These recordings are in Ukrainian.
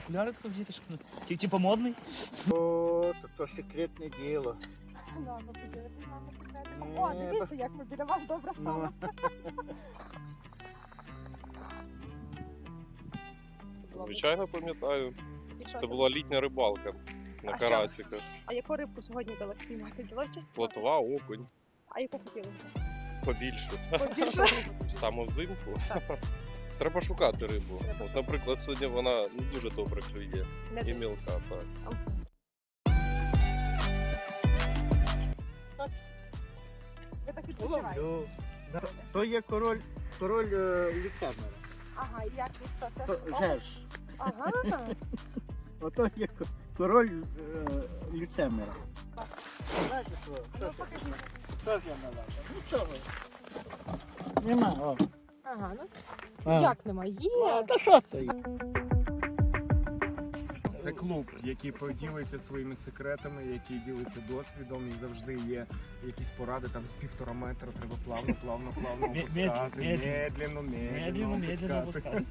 окуляри тако вдіти, щоб... Ти типа модний? О, то, то секретне діло. Да, ви поділитесь з нами секретиком. Ні, О, дивіться, як ми біля вас добре стали. Ну, Звичайно, пам'ятаю. І що Це була літня рибалка на А що? карасика. А яку рибку сьогодні вдалося піймати? Вдалося щось? Плотова, окунь, А яку хотілося б? Побільше. Побільше? Саме взимку. Так. Треба шукати рибу. Треба. От, наприклад, сьогодні вона не дуже добре клює. Не І мілка, так. Ви так відпочиваєте? ловлю. Да. То є король, король е, ліцемера. Ага, і як це? То О, Геш. Ага. Ото є ко- король е, ліцемера. Знаєте що? Ну, покажіть. Що ж я налажав? Нічого. Нема, о. Ага, ну А. як немає? А, Є. та що то є? Це клуб, який поділиться своїми секретами, який ділиться досвідом, і завжди є якісь поради там з півтора метра. Треба плавно, плавно, плавно опускати. медленно, Медленно, Медленно, опускати.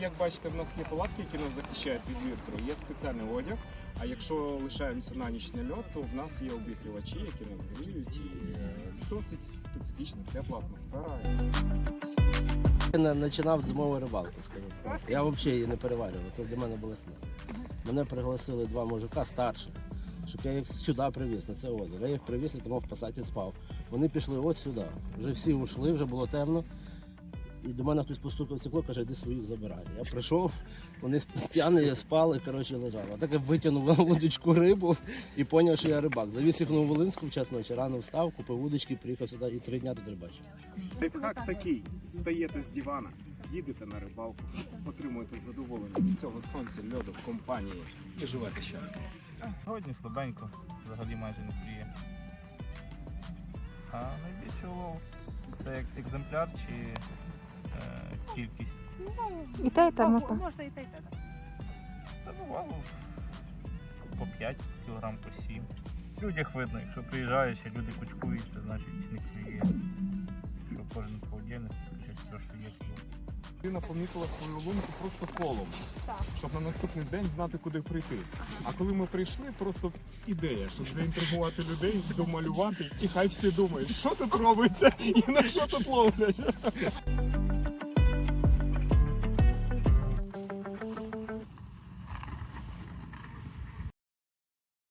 Як бачите, в нас є палатки, які нас захищають від вітру. Є спеціальний одяг. А якщо лишаємося на ніч на льот, то в нас є обігрівачі, які нас гріють, і е, досить специфічна тепла атмосфера. Починав зимову рибалку, скажу. Я взагалі її не переварював, це для мене було смерть. Мене пригласили два мужика старших, щоб я їх сюди привіз, на це озеро. Я їх привіз і тому в пасаті спав. Вони пішли от сюди. Вже всі ушли, вже було темно. І до мене хтось постукав стекло, каже, йди своїх забирай. Я прийшов, вони п'яні спали, коротше, лежали. А так я витягнув на вудочку рибу і зрозумів, що я рибак. Завіз їх на Волинську в час ночі, рано встав, купив вудочки, приїхав сюди і три дня тут рибачив. Лайфхак такий: встаєте з дивана, їдете на рибалку, отримуєте задоволення від цього сонця, льоду компанії і живете щасливо. Сьогодні слабенько, взагалі майже не клює. А найбільший улов це як екземпляр чи е, кількість. І те, і те можна. Можна і те, і те. Та бувало по 5 кг, по 7. В людях видно, якщо приїжджаєш і люди кучкуються, значить Людина помітила свою лунку просто колом, Так. щоб на наступний день знати, куди прийти. А коли ми прийшли, просто ідея, щоб заінтригувати людей, домалювати, і хай всі думають, що тут робиться і на що тут ловлять.